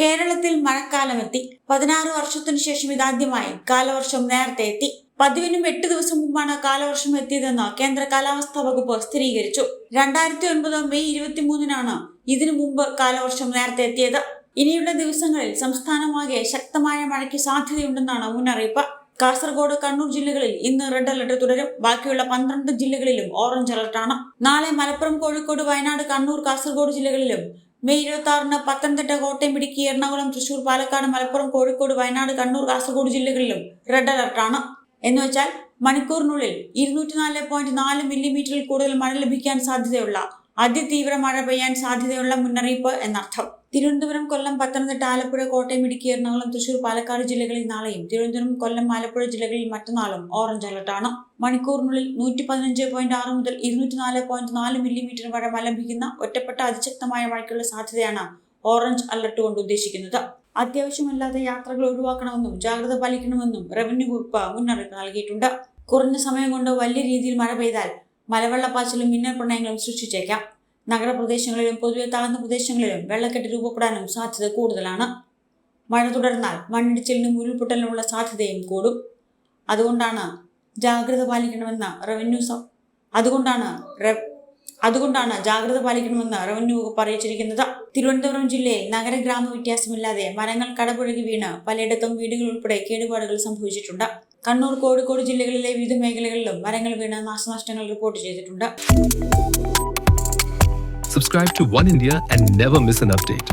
കേരളത്തിൽ മഴക്കാലമെത്തി പതിനാറ് വർഷത്തിനു ശേഷം ഇതാദ്യമായി കാലവർഷം നേരത്തെ എത്തി. പതിവിനും എട്ട് ദിവസം മുമ്പാണ് കാലവർഷം എത്തിയതെന്ന് കേന്ദ്ര കാലാവസ്ഥാ വകുപ്പ് സ്ഥിരീകരിച്ചു. രണ്ടായിരത്തി ഒൻപത് മെയ് ഇരുപത്തിമൂന്നിനാണ് ഇതിനു മുമ്പ് കാലവർഷം നേരത്തെ എത്തിയത്. ഇനിയുള്ള ദിവസങ്ങളിൽ സംസ്ഥാനമാകെ ശക്തമായ മഴയ്ക്ക് സാധ്യതയുണ്ടെന്നാണ് മുന്നറിയിപ്പ്. കാസർഗോഡ് കണ്ണൂർ ജില്ലകളിൽ ഇന്ന് റെഡ് അലർട്ട് തുടരും. ബാക്കിയുള്ള പന്ത്രണ്ട് ജില്ലകളിലും ഓറഞ്ച് അലർട്ടാണ്. നാളെ മലപ്പുറം കോഴിക്കോട് വയനാട് കണ്ണൂർ കാസർഗോഡ് ജില്ലകളിലും മെയ് ഇരുപത്തി ആറിന് പത്തനംതിട്ട കോട്ടയം ഇടുക്കി എറണാകുളം തൃശൂർ പാലക്കാട് മലപ്പുറം കോഴിക്കോട് വയനാട് കണ്ണൂർ കാസർഗോഡ് ജില്ലകളിലും റെഡ് അലർട്ടാണ് എന്ന് വെച്ചാൽ മണിക്കൂറിനുള്ളിൽ ഇരുന്നൂറ്റിനാല് പോയിന്റ് നാല് മില്ലിമീറ്ററിൽ കൂടുതൽ മഴ ലഭിക്കാൻ സാധ്യതയുള്ള അതിതീവ്ര മഴ പെയ്യാൻ സാധ്യതയുള്ള മുന്നറിയിപ്പ് എന്നർത്ഥം. തിരുവനന്തപുരം കൊല്ലം പത്തനംതിട്ട ആലപ്പുഴ കോട്ടയം ഇടുക്കി എറണാകുളം തൃശൂർ പാലക്കാട് ജില്ലകളിൽ നാളെയും തിരുവനന്തപുരം കൊല്ലം ആലപ്പുഴ ജില്ലകളിൽ മറ്റന്നാളും ഓറഞ്ച് അലർട്ടാണ് മണിക്കൂറിനുള്ളിൽ നൂറ്റി പതിനഞ്ച് പോയിന്റ് ആറ് മുതൽ ഇരുന്നൂറ്റി നാല് പോയിന്റ് നാല് മില്ലിമീറ്റർ വരെ മഴ ലഭിക്കുന്ന ഒറ്റപ്പെട്ട അതിശക്തമായ മഴയ്ക്കുള്ള സാധ്യതയാണ് ഓറഞ്ച് അലർട്ട് കൊണ്ട് ഉദ്ദേശിക്കുന്നത്. അത്യാവശ്യമല്ലാതെ യാത്രകൾ ഒഴിവാക്കണമെന്നും ജാഗ്രത പാലിക്കണമെന്നും റവന്യൂ വകുപ്പ് മുന്നറിയിപ്പ് നൽകിയിട്ടുണ്ട്. കുറഞ്ഞ സമയം കൊണ്ട് വലിയ രീതിയിൽ മഴ പെയ്താൽ മലവെള്ളപ്പാച്ചിലും മിന്നൽ പ്രണയങ്ങളും സൃഷ്ടിച്ചേക്കാം. നഗരപ്രദേശങ്ങളിലും പൊതുവെ താഴ്ന്ന പ്രദേശങ്ങളിലും വെള്ളക്കെട്ട് രൂപപ്പെടാനും സാധ്യത കൂടുതലാണ്. മഴ തുടർന്നാൽ മണ്ണിടിച്ചിലിനും ഉരുൾപൊട്ടലിനുമുള്ള സാധ്യതയും കൂടും. അതുകൊണ്ടാണ് ജാഗ്രത പാലിക്കണമെന്ന് റവന്യൂ അതുകൊണ്ടാണ് അതുകൊണ്ടാണ് ജാഗ്രത പാലിക്കണമെന്ന് റവന്യൂ വകുപ്പ് അറിയിച്ചിരിക്കുന്നത്. തിരുവനന്തപുരം ജില്ലയിൽ നഗര ഗ്രാമ വ്യത്യാസമില്ലാതെ മരങ്ങൾ കടപുഴകി വീണ് പലയിടത്തും വീടുകൾ ഉൾപ്പെടെ കേടുപാടുകൾ സംഭവിച്ചിട്ടുണ്ട്. കണ്ണൂർ കോഴിക്കോട് ജില്ലകളിലെ വിവിധ മേഖലകളിലും മരങ്ങൾ വീണ് നാശനഷ്ടങ്ങൾ റിപ്പോർട്ട് ചെയ്തിട്ടുണ്ട്. Subscribe to One India and never miss an update.